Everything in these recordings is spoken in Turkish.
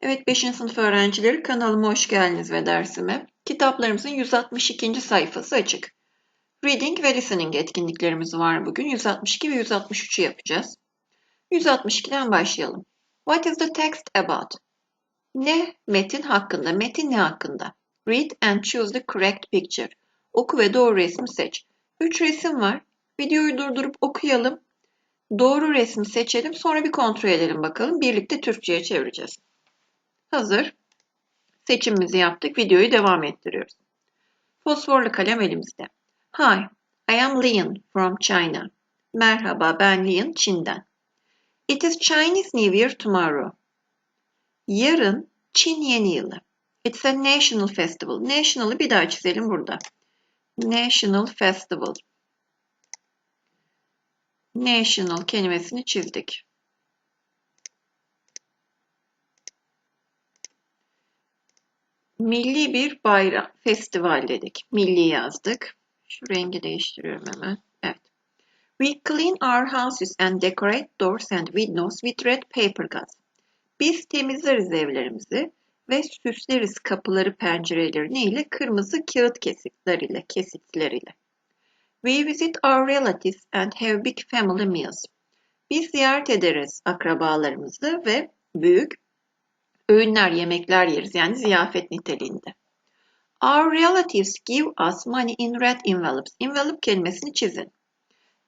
Evet 5. sınıf öğrencileri kanalıma hoş geldiniz ve dersime. Kitaplarımızın 162. sayfası açık. Reading ve listening etkinliklerimiz var bugün. 162 ve 163'ü yapacağız. 162'den başlayalım. What is the text about? Ne metin hakkında? Metin ne hakkında? Read and choose the correct picture. Oku ve doğru resmi seç. 3 resim var. Videoyu durdurup okuyalım. Doğru resmi seçelim. Sonra bir kontrol edelim bakalım. Birlikte Türkçe'ye çevireceğiz. Hazır. Seçimimizi yaptık. Videoyu devam ettiriyoruz. Fosforlu kalem elimizde. Hi, I am Lian from China. Merhaba, ben Lian, Çin'den. It is Chinese New Year tomorrow. Yarın Çin Yeni Yılı. It's a national festival. National'ı bir daha çizelim burada. National Festival. National kelimesini çizdik. Milli bir bayram, festival dedik. Milli yazdık. Şu rengi değiştiriyorum hemen. Evet. We clean our houses and decorate doors and windows with red paper glass. Biz temizleriz evlerimizi ve süsleriz kapıları pencerelerini ile kırmızı kağıt kesikleriyle, kesikleriyle. We visit our relatives and have big family meals. Biz ziyaret ederiz akrabalarımızı ve büyük öğünler, yemekler yeriz. Yani ziyafet niteliğinde. Our relatives give us money in red envelopes. Envelope kelimesini çizin.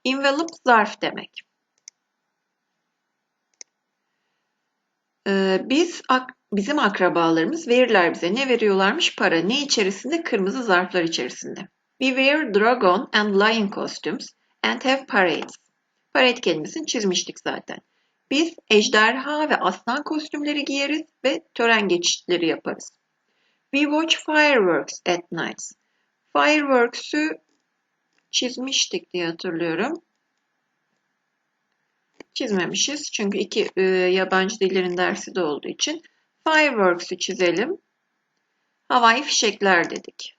Envelope zarf demek. Ee, biz bizim akrabalarımız verirler bize. Ne veriyorlarmış? Para. Ne içerisinde? Kırmızı zarflar içerisinde. We wear dragon and lion costumes and have parades. Parade kelimesini çizmiştik zaten. Biz ejderha ve aslan kostümleri giyeriz ve tören geçişleri yaparız. We watch fireworks at night. Fireworks'ü çizmiştik diye hatırlıyorum. Çizmemişiz çünkü iki e, yabancı dillerin dersi de olduğu için. Fireworks'ü çizelim. Havai fişekler dedik.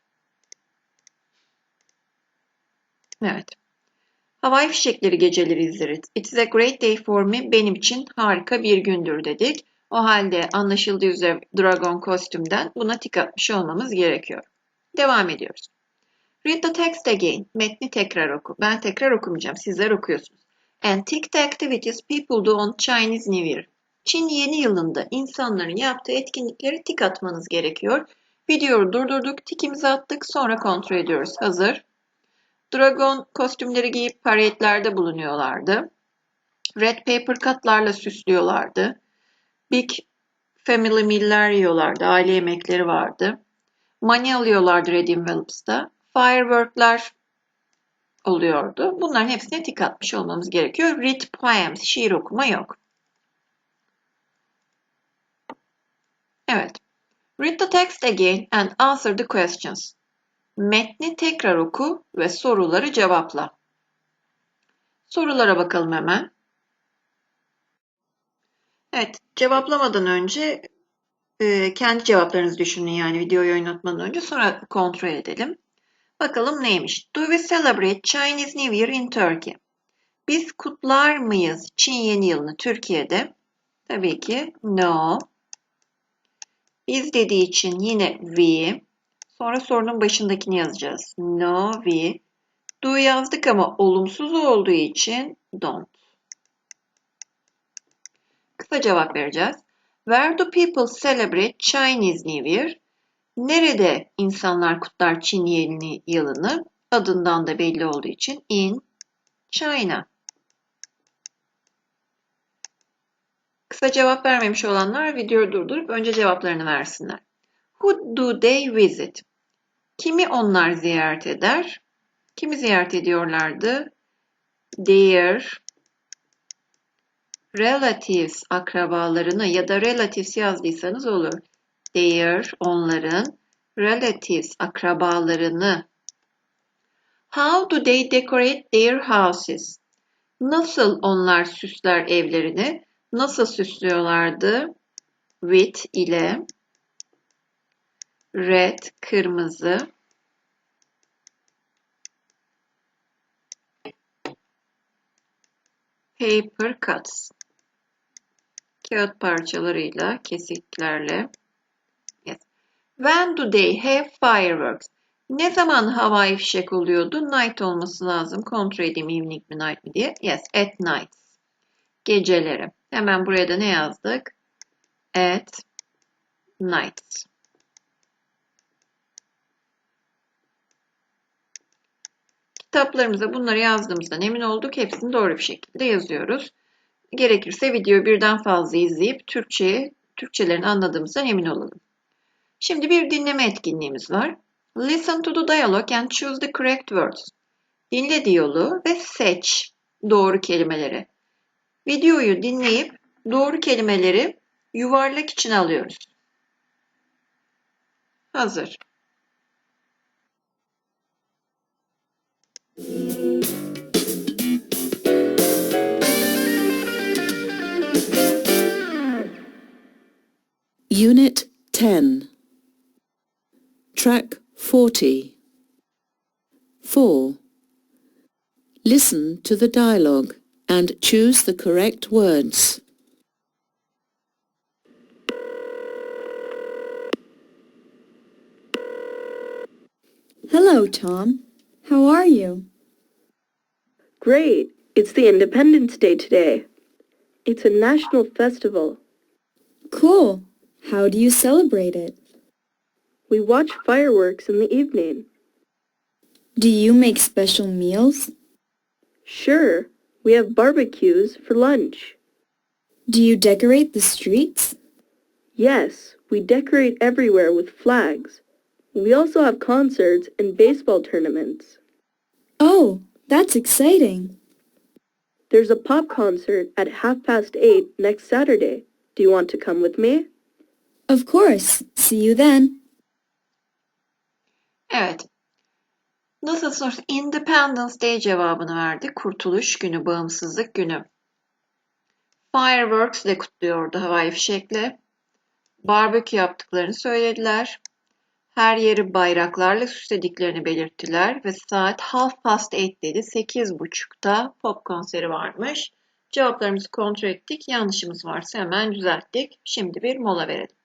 Evet. Havai fişekleri geceleri izleriz. It's a great day for me. Benim için harika bir gündür dedik. O halde anlaşıldığı üzere Dragon kostümden buna tik atmış olmamız gerekiyor. Devam ediyoruz. Read the text again. Metni tekrar oku. Ben tekrar okumayacağım. Sizler okuyorsunuz. And tick the activities people do on Chinese New Year. Çin yeni yılında insanların yaptığı etkinlikleri tik atmanız gerekiyor. Videoyu durdurduk, tikimizi attık, sonra kontrol ediyoruz. Hazır. Dragon kostümleri giyip parade'lerde bulunuyorlardı. Red paper cutlarla süslüyorlardı. Big family meal'ler yiyorlardı. Aile yemekleri vardı. Money alıyorlardı Red Envelopes'ta. Firework'lar oluyordu. Bunların hepsine tik atmış olmamız gerekiyor. Read poems, şiir okuma yok. Evet. Read the text again and answer the questions. Metni tekrar oku ve soruları cevapla. Sorulara bakalım hemen. Evet, cevaplamadan önce e, kendi cevaplarınızı düşünün yani videoyu oynatmadan önce sonra kontrol edelim. Bakalım neymiş? Do we celebrate Chinese New Year in Turkey? Biz kutlar mıyız Çin yeni yılını Türkiye'de? Tabii ki no. Biz dediği için yine we. Sonra sorunun başındakini yazacağız. No, we. Do yazdık ama olumsuz olduğu için don't. Kısa cevap vereceğiz. Where do people celebrate Chinese New Year? Nerede insanlar kutlar Çin yeni yılını? Adından da belli olduğu için in China. Kısa cevap vermemiş olanlar videoyu durdurup önce cevaplarını versinler. Who do they visit? Kimi onlar ziyaret eder? Kimi ziyaret ediyorlardı? Their relatives akrabalarını ya da relatives yazdıysanız olur. Their onların relatives akrabalarını. How do they decorate their houses? Nasıl onlar süsler evlerini? Nasıl süslüyorlardı? With ile red kırmızı paper cuts kağıt parçalarıyla, kesiklerle. Yes. When do they have fireworks? Ne zaman havai fişek oluyordu? Night olması lazım. Kontrol edeyim evening mi night mi diye. Yes, at night. Geceleri. Hemen buraya da ne yazdık? At night. Kitaplarımıza bunları yazdığımızdan emin olduk. Hepsini doğru bir şekilde yazıyoruz. Gerekirse videoyu birden fazla izleyip Türkçeyi, Türkçelerini anladığımızdan emin olalım. Şimdi bir dinleme etkinliğimiz var. Listen to the dialogue and choose the correct words. Dinle diyaloğu ve seç doğru kelimeleri. Videoyu dinleyip doğru kelimeleri yuvarlak içine alıyoruz. Hazır. Unit 10 Track 40 4. Listen to the dialogue and choose the correct words. Hello, Tom. How are you? Great. It's the Independence Day today. It's a national festival. Cool. How do you celebrate it? We watch fireworks in the evening. Do you make special meals? Sure, we have barbecues for lunch. Do you decorate the streets? Yes, we decorate everywhere with flags. We also have concerts and baseball tournaments. Oh, that's exciting. There's a pop concert at half past eight next Saturday. Do you want to come with me? Of course. See you then. Evet. Nasıl sorusu? Independence Day cevabını verdi. Kurtuluş günü, bağımsızlık günü. Fireworks de kutluyordu havai fişekle. Barbekü yaptıklarını söylediler. Her yeri bayraklarla süslediklerini belirttiler ve saat half past eight dedi. Sekiz buçukta pop konseri varmış. Cevaplarımızı kontrol ettik. Yanlışımız varsa hemen düzelttik. Şimdi bir mola verelim.